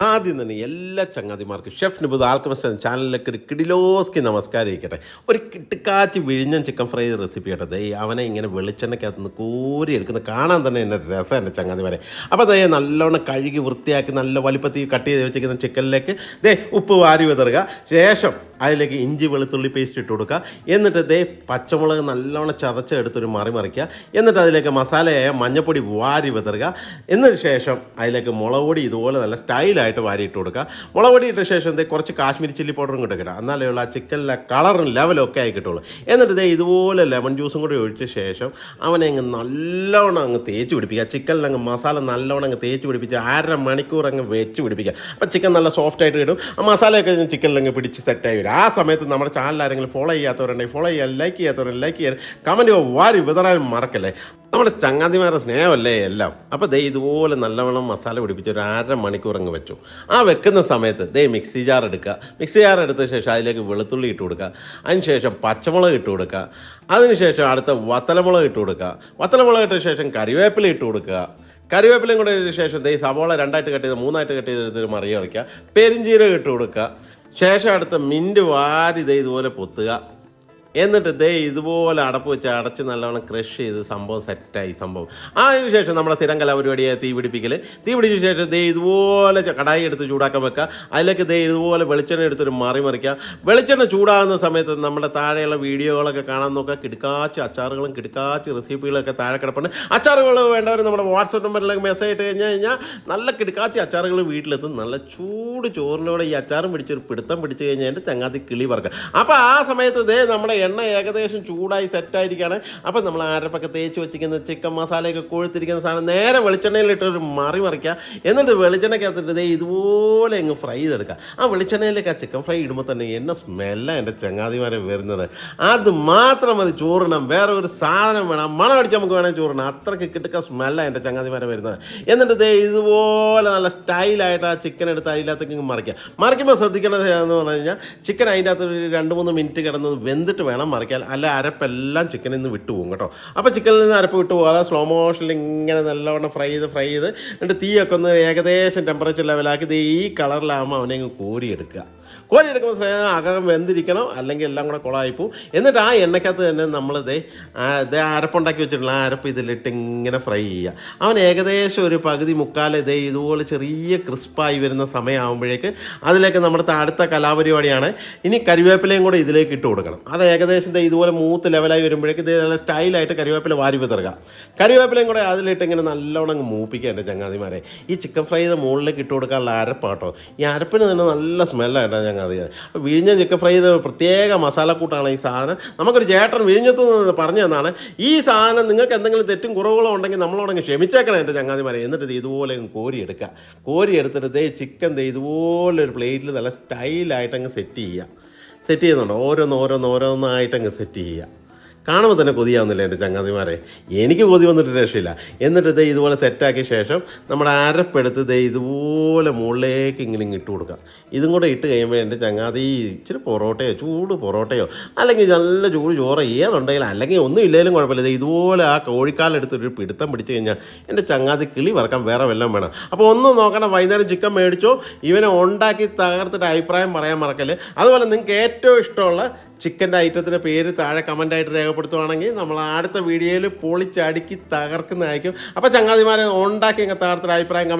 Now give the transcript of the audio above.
Huh? ആദ്യം തന്നെ എല്ലാ ചങ്ങാതിമാർക്കും ഷെഫ് നിബുദ് ആൽക്കമിസ്റ്റ് ചാനലിലേക്ക് ഒരു കിടിലോസ്കി നമസ്കാരം ഇരിക്കട്ടെ ഒരു കിട്ടുക്കാച്ചി വിഴിഞ്ഞ ചിക്കൻ ഫ്രൈ റെസിപ്പി കേട്ടോ. ദൈ അവനെ ഇങ്ങനെ വെളിച്ചെണ്ണയ്ക്കകത്ത് നിന്ന് കോരി എടുക്കുന്ന കാണാൻ തന്നെ എന്റെ രസം എന്റെ ചങ്ങാതിമാരെ. അപ്പോൾ ദേ നല്ലോണം കഴുകി വൃത്തിയാക്കി നല്ല വലിപ്പത്തിൽ കട്ട് ചെയ്ത് വെച്ചിരിക്കുന്ന ചിക്കനിലേക്ക് ദേ ഉപ്പ് വാരി വിതറുക. ശേഷം അതിലേക്ക് ഇഞ്ചി വെളുത്തുള്ളി പേസ്റ്റ് ഇട്ട് കൊടുക്കുക. എന്നിട്ട് ദേ പച്ചമുളക് നല്ലോണം ചതച്ചെടുത്തൊരു മറി മറിക്കുക. എന്നിട്ട് അതിലേക്ക് മസാലയായ മഞ്ഞപ്പൊടി വാരി വിതറുക. എന്നിട്ട് ശേഷം അതിലേക്ക് മുളക് പൊടി ഇതുപോലെ നല്ല സ്റ്റൈലായിട്ട് വാരി ഇട്ട് കൊടുക്കുക. മുളക് പൊടി ഇട്ട ശേഷം ദേ കുറച്ച് കാശ്മീരി ചില്ലി പൗഡറും കൂടെ കിട്ടുക എന്നാലേ ഉള്ള ആ ചിക്കനിലെ കളറും ലെവലും ഒക്കെ ആയി കിട്ടുള്ളൂ എന്നിട്ട് ഇതേ ഇതുപോലെ ലെമൺ ജ്യൂസും കൂടി ഒഴിച്ച ശേഷം അവനെ അങ്ങ് നല്ലോണം അങ്ങ് തേച്ച് പിടിപ്പിക്കുക. ചിക്കനിൽ അങ്ങ് മസാല നല്ലോണം അങ്ങ് തേച്ച് പിടിപ്പിച്ച് അര മണിക്കൂർ അങ്ങ് വെച്ച് പിടിപ്പിക്കുക. അപ്പോൾ ചിക്കൻ നല്ല സോഫ്റ്റ് ആയിട്ട് കിട്ടും. ആ മസാലയൊക്കെ ചിക്കനിൽ അങ്ങ് പിടിച്ച് സെറ്റായി വരും. ആ സമയത്ത് നമ്മുടെ ചാനൽ ആരെങ്കിലും ഫോളോ ചെയ്യാത്തവരുണ്ടെങ്കിൽ ഫോളോ ചെയ്യാൻ ലൈക്ക് ചെയ്യാത്തവരുണ്ടെങ്കിൽ ലൈക്ക് ചെയ്യാൻ കമന്റ് വാരി വിതറാൻ മറക്കല്ലേ. നമ്മുടെ ചങ്ങാതിമാരുടെ സ്നേഹമല്ലേ എല്ലാം? അപ്പോൾ ദേ ഇതുപോലെ നല്ലവണ്ണം മസാല പിടിപ്പിച്ച് ഒരു അര മണിക്കൂർ അങ്ങ് വെച്ചു. ആ വെക്കുന്ന സമയത്ത് ദേ മിക്സി ജാർ എടുക്കുക. മിക്സി ജാർ എടുത്ത ശേഷം അതിലേക്ക് വെളുത്തുള്ളി ഇട്ട് കൊടുക്കുക. അതിനുശേഷം പച്ചമുളക് ഇട്ട് കൊടുക്കുക. അതിനുശേഷം അടുത്ത വത്തലമുളക് ഇട്ട് കൊടുക്കുക. വത്തലമുളക് ഇട്ട ശേഷം കറിവേപ്പില ഇട്ട് കൊടുക്കുക. കറിവേപ്പിലയും കൂടെ ഇട്ട ശേഷം ദേ സവോള രണ്ടായിട്ട് കട്ട് ചെയ്ത് മൂന്നായിട്ട് കട്ട് ചെയ്ത് മറിയ വയ്ക്കുക പെരിഞ്ചീരകം ഇട്ട് കൊടുക്കുക. ശേഷം അടുത്ത മിന്റ് വാരി ദേ ഇതുപോലെ പൊത്തുക. എന്നിട്ട് ദേ ഇതുപോലെ അടപ്പ് വെച്ച് അടച്ച് നല്ലവണ്ണം ക്രഷ് ചെയ്ത് സംഭവം സെറ്റായി സംഭവം. അതിന് ശേഷം നമ്മുടെ സ്ഥിരം കലാപരിപാടിയെ തീ പിടിപ്പിക്കൽ തീ പിടിച്ച ശേഷം ദേ ഇതുപോലെ കടായി എടുത്ത് ചൂടാക്കാൻ വെക്കുക അതിലേക്ക് ദേ ഇതുപോലെ വെളിച്ചെണ്ണ എടുത്തൊരു മറി മറിക്കുക വെളിച്ചെണ്ണ ചൂടാകുന്ന സമയത്ത് നമ്മുടെ താഴെയുള്ള വീഡിയോകളൊക്കെ കാണാൻ നോക്കുക കിടക്കാച്ച് അച്ചാറുകളും കിടക്കാച്ച് റെസിപ്പികളൊക്കെ താഴെ കിടപ്പുണ്ട്. അച്ചാറുകൾ വേണ്ടവർ നമ്മുടെ വാട്സപ്പ് നമ്പറിലേക്ക് മെസ്സേജ് ഇട്ട് കഴിഞ്ഞ് കഴിഞ്ഞാൽ നല്ല കിടക്കാച്ച് അച്ചാറുകൾ വീട്ടിലെത്തും. നല്ല ചൂട് ചോറിനോടെ ഈ അച്ചാറും പിടിച്ചൊരു പിടുത്തം പിടിച്ചു കഴിഞ്ഞാൽ എന്റെ ചങ്ങാതി കിളി പറക്കുക അപ്പോൾ ആ സമയത്ത് ദേ നമ്മുടെ എണ്ണ ഏകദേശം ചൂടായി സെറ്റായിരിക്കുകയാണ് അപ്പം നമ്മൾ ആരപ്പൊക്കെ തേച്ച് വെച്ചിരിക്കുന്ന ചിക്കൻ മസാലയൊക്കെ കൊഴുത്തിരിക്കുന്ന സാധനം നേരെ വെളിച്ചെണ്ണയിലിട്ട് ഒരു മറി മറിക്കുക. എന്നിട്ട് വെളിച്ചെണ്ണയ്ക്കകത്തിട്ട് ഇതുപോലെ അങ്ങ് ഫ്രൈ ചെയ്തെടുക്കുക. ആ വെളിച്ചെണ്ണയിലേക്ക് ആ ചിക്കൻ ഫ്രൈ ഇടുമ്പോൾ തന്നെ എന്നെ സ്മെല്ലാണ് എന്റെ ചങ്ങാതിമാരെ വരുന്നത്. അത് മാത്രം മതി ചോറിനാം വേറെ ഒരു സാധനം വേണം. മണം അടിച്ച് നമുക്ക് വേണമെങ്കിൽ ചോറിനാം അത്രയ്ക്ക് കിട്ടുക സ്മെല്ലാണ് എന്റെ ചങ്ങാതിമാരെ വരുന്നത്. എന്നിട്ട് ദേ ഇതുപോലെ നല്ല സ്റ്റൈലായിട്ട് ആ ചിക്കൻ എടുത്ത് അതിനകത്തേക്ക് മറിക്കുക. മറിക്കുമ്പോൾ ശ്രദ്ധിക്കേണ്ടത് എന്ന് പറഞ്ഞു കഴിഞ്ഞാൽ ചിക്കൻ അതിന്റെ അകത്ത് ഒരു രണ്ട് മൂന്ന് മിനിറ്റ് കിടന്നത് വെന്തിട്ട് വേണം. മറിക്കാൻ. അല്ല അരപ്പെല്ലാം ചിക്കനിൽ നിന്ന് വിട്ടുപോകും കേട്ടോ. അപ്പോൾ ചിക്കനിൽ നിന്ന് അരപ്പ് വിട്ടു പോകാതെ സ്ലോ മോഷനിൽ ഇങ്ങനെ നല്ലവണ്ണം ഫ്രൈ ചെയ്ത് ഫ്രൈ ചെയ്ത് എന്നിട്ട് തീയൊക്കെ ഒന്ന് ഏകദേശം ടെമ്പറേച്ചർ ലെവലാക്കി ഇത് ഈ കളറിലാകുമ്പോൾ അവനെ അങ്ങ് കോരിയെടുക്കുക. കോരിയെടുക്കുമ്പോൾ സമയം അകം വെന്തിരിക്കണം അല്ലെങ്കിൽ എല്ലാം കൂടെ കുളമായിപ്പോവും എന്നിട്ട് ആ എണ്ണയ്ക്കകത്ത് തന്നെ നമ്മളിത് ഇത് അരപ്പുണ്ടാക്കി വെച്ചിട്ടുള്ള ആ അരപ്പ് ഇതിലിട്ട് ഇങ്ങനെ ഫ്രൈ ചെയ്യുക. അവൻ ഏകദേശം ഒരു പകുതി മുക്കാൽ ഇതേ ഇതുപോലെ ചെറിയ ക്രിസ്പായി വരുന്ന സമയമാകുമ്പോഴേക്ക് അതിലേക്ക് നമ്മുടെ അടുത്ത കലാപരിപാടിയാണ്. ഇനി കരിവേപ്പിലയും കൂടെ ഇതിലേക്ക് ഇട്ട് കൊടുക്കണം. അത് ഏകദേശം ഇതുപോലെ മൂത്ത് ലെവലായി വരുമ്പോഴേക്ക് നല്ല സ്റ്റൈലായിട്ട് കരിവേപ്പില വാരി വിതറുക. കരിവേപ്പിലയും കൂടെ അതിലിട്ട് ഇങ്ങനെ നല്ലോണം അങ്ങ് മൂപ്പിക്കുക എന്റെ ചങ്ങാതിമാരെ. ഈ ചിക്കൻ ഫ്രൈ മുകളിലേക്ക് ഇട്ട് കൊടുക്കാനുള്ള അരപ്പാട്ടോ. ഈ അരപ്പിന് തന്നെ നല്ല സ്മെല്ലാണ് ചങ്ങാതി അപ്പോൾ വിഴിഞ്ഞ ചിക്കൻ ഫ്രൈ ചെയ്ത പ്രത്യേക മസാലക്കൂട്ടാണ് ഈ സാധനം. നമുക്കൊരു ചേട്ടൻ വിഴിഞ്ഞത്ത് നിന്ന് പറഞ്ഞു തന്നാണ് ഈ സാധനം നിങ്ങൾക്ക് എന്തെങ്കിലും തെറ്റും കുറവുകളോ ഉണ്ടെങ്കിൽ നമ്മളോടെങ്കിൽ ക്ഷമിച്ചേക്കണം എന്റെ ചങ്ങാതിമാരെ എന്നിട്ട് ഇത് ഇതുപോലെ കോരിയെടുക്കുക കോരി എടുക്കുക. കോരി എടുത്തിട്ട് ദേ ചിക്കൻ ദേ ഇതുപോലെ ഒരു പ്ലേറ്റിൽ നല്ല സ്റ്റൈലായിട്ടങ്ങ് സെറ്റ് ചെയ്യുക. സെറ്റ് ചെയ്യുന്നുണ്ട്. ഓരോന്ന് ഓരോന്ന് ഓരോന്നായിട്ടങ്ങ് സെറ്റ് ചെയ്യുക. കാണുമ്പോൾ തന്നെ കൊതിയാവുന്നില്ല എന്റെ ചങ്ങാതിമാരെ. എനിക്ക് കൊതി വന്നിട്ട് രക്ഷയില്ല. എന്നിട്ട് ദേ ഇതുപോലെ സെറ്റാക്കിയ ശേഷം നമ്മുടെ അരപ്പെടുത്ത് ദേ ഇതുപോലെ മുകളിലേക്ക് ഇങ്ങനെ ഇങ്ങ് ഇട്ട് കൊടുക്കുക ഇതും കൂടെ ഇട്ട് കഴിയുമ്പോൾ എന്റെ ചങ്ങാതി ഇച്ചിരി പൊറോട്ടയോ ചൂട് പൊറോട്ടയോ അല്ലെങ്കിൽ നല്ല ചൂട് ചോറ് ഏതുണ്ടെങ്കിലും അല്ലെങ്കിൽ ഒന്നും ഇല്ലെങ്കിലും കുഴപ്പമില്ല. ഇതുപോലെ ആ കോഴിക്കാലെടുത്ത് ഒരു പിടുത്തം പിടിച്ച് കഴിഞ്ഞാൽ എന്റെ ചങ്ങാതി കിളി വറക്കാൻ വേറെ വല്ലതും വേണം. അപ്പോൾ ഒന്നും നോക്കണം വൈകുന്നേരം ചിക്കൻ മേടിച്ചോ. ഇവനെ ഉണ്ടാക്കി തകർത്തിട്ട് അഭിപ്രായം പറയാൻ മറക്കല്ലേ അതുപോലെ നിങ്ങൾക്ക് ഏറ്റവും ഇഷ്ടമുള്ള ചിക്കന്റെ ഐറ്റത്തിന്റെ പേര് താഴെ കമന്റായിട്ട് രേഖപ്പെടുത്തുവാണെങ്കിൽ നമ്മൾ അടുത്ത വീഡിയോയിൽ പൊളിച്ചടുക്കി തകർക്കുന്നതായിരിക്കും. അപ്പോൾ ചങ്ങാതിമാരെ ഉണ്ടാക്കി ഇങ്ങനെ തകർത്തൊരു അഭിപ്രായം